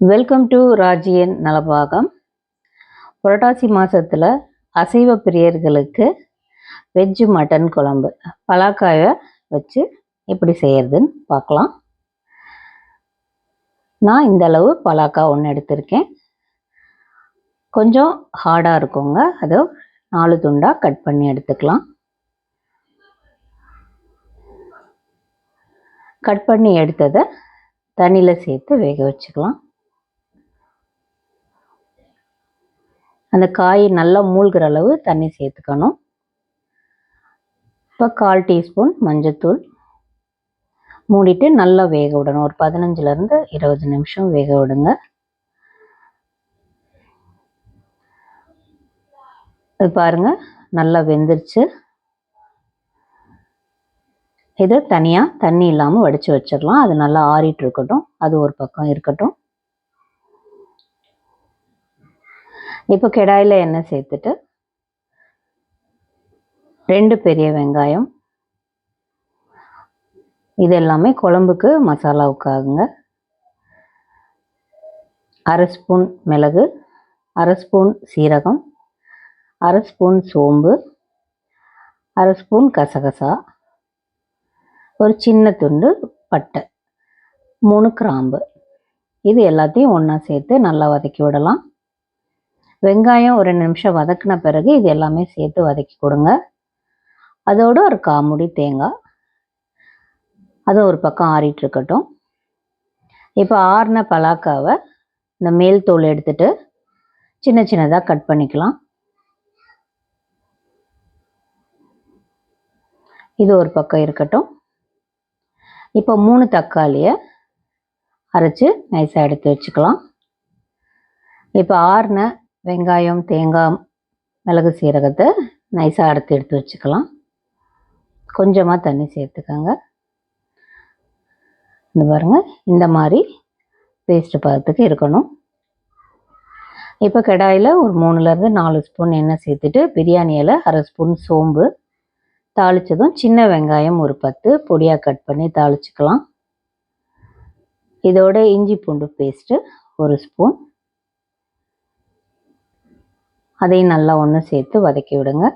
Welcome to ராஜியன் Nalabagam. புரட்டாசி மாதத்தில் அசைவ பிரியர்களுக்கு veg mutton குழம்பு பலாக்காயை வச்சு எப்படி செய்கிறதுன்னு பார்க்கலாம். நான் இந்த அளவு பலாக்கா ஒன்று எடுத்திருக்கேன். கொஞ்சம் ஹார்டாக இருக்குங்க. அதை நாலு துண்டாக கட் பண்ணி எடுத்துக்கலாம். கட் பண்ணி எடுத்ததை தண்ணியில் சேர்த்து வேக வச்சுக்கலாம். அந்த காய் நல்லா மூழ்கிற அளவு தண்ணி சேர்த்துக்கணும். இப்போ கால் டீஸ்பூன் மஞ்சத்தூள். மூடிட்டு நல்லா வேக விடணும். ஒரு பதினஞ்சுலேருந்து இருபது நிமிஷம் வேக விடுங்க. இது பாருங்க நல்லா வெந்துருச்சு. இதை தனியாக தண்ணி இல்லாமல் வடித்து வச்சிடலாம். அது நல்லா ஆறிட்டு இருக்கட்டும். அது ஒரு பக்கம் இருக்கட்டும். இப்போ கெடாயில் எண்ணெய் சேர்த்துட்டு ரெண்டு பெரிய வெங்காயம். இது எல்லாமே குழம்புக்கு மசாலாவுக்காகுங்க. அரை ஸ்பூன் மிளகு அரை ஸ்பூன் சீரகம் அரை ஸ்பூன் சோம்பு அரை ஸ்பூன் கசகசா ஒரு சின்ன துண்டு பட்டை மூணு கிராம்பு. இது எல்லாத்தையும் ஒன்றா சேர்த்து நல்லா வதக்கி விடலாம். வெங்காயம் ஒரு நிமிஷம் வதக்கின பிறகு இது எல்லாமே சேர்த்து வதக்கி கொடுங்க. அதோடு ஒரு காமுடி தேங்காய். அது ஒரு பக்கம் ஆறிட்டு இருக்கட்டும். இப்போ ஆறின பலாக்காவை இந்த மேல் தோல் எடுத்துட்டு சின்ன சின்னதாக கட் பண்ணிக்கலாம். இது ஒரு பக்கம் இருக்கட்டும். இப்போ மூணு தக்காளியை அரைச்சி நைஸாக எடுத்து வச்சுக்கலாம். இப்போ ஆறின வெங்காயம் தேங்காய் மிளகு சீரகத்தை நைஸாக அறுத்து எடுத்து வச்சுக்கலாம். கொஞ்சமாக தண்ணி சேர்த்துக்கோங்க. இந்த பாருங்கள் இந்த மாதிரி பேஸ்ட்டு பதத்துக்கு இருக்கணும். இப்போ கடாயில் ஒரு மூணுலேருந்து நாலு ஸ்பூன் எண்ணெய் சேர்த்துட்டு பிரியாணியில் அரை ஸ்பூன் சோம்பு தாளித்ததும் சின்ன வெங்காயம் ஒரு பத்து பொடியாக கட் பண்ணி தாளிச்சுக்கலாம். இதோட இஞ்சி பூண்டு பேஸ்ட்டு ஒரு ஸ்பூன். அதையும் நல்லா ஒன்று சேர்த்து வதக்கி விடுங்க.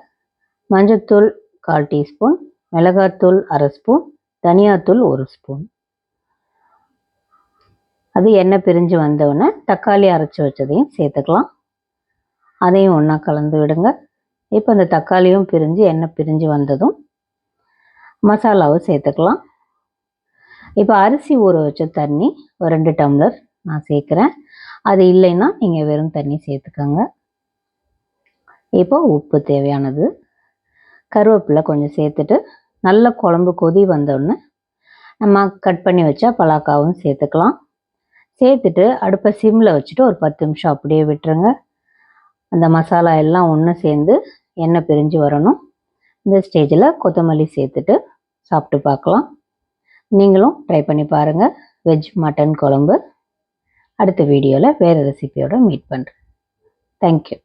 மஞ்சத்தூள் கால் டீஸ்பூன் மிளகாத்தூள் அரை ஸ்பூன் தனியாத்தூள் ஒரு ஸ்பூன். அது எண்ணெய் பிரிஞ்சு வந்தவுடனே தக்காளி அரைச்சி வச்சதையும் சேர்த்துக்கலாம். அதையும் ஒன்றா கலந்து விடுங்க. இப்போ அந்த தக்காளியும் பிரிஞ்சு எண்ணெய் பிரிஞ்சு வந்ததும் மசாலாவும் சேர்த்துக்கலாம். இப்போ அரிசி ஊற வச்ச தண்ணி ஒரு ரெண்டு டம்ளர் நான் சேர்க்குறேன். அது இல்லைன்னா நீங்கள் வெறும் தண்ணி சேர்த்துக்கோங்க. இப்போ உப்பு தேவையானது. கருவேப்பிலை கொஞ்சம் சேர்த்துட்டு நல்ல குழம்பு கொதி வந்தோடனே நம்ம கட் பண்ணி வச்சா பலாக்காவும் சேர்த்துக்கலாம். சேர்த்துட்டு அடுப்பை சிம்மில் வச்சுட்டு ஒரு பத்து நிமிஷம் அப்படியே விட்டுருங்க. அந்த மசாலா எல்லாம் ஒன்று சேர்ந்து எண்ணெய் பிரிஞ்சு வரணும். இந்த ஸ்டேஜில் கொத்தமல்லி சேர்த்துட்டு சாப்பிட்டு பார்க்கலாம். நீங்களும் ட்ரை பண்ணி பாருங்கள் வெஜ் மட்டன் குழம்பு. அடுத்த வீடியோவில் வேறு ரெசிபியோடு மீட் பண்ணுறேன் தேங்க்யூ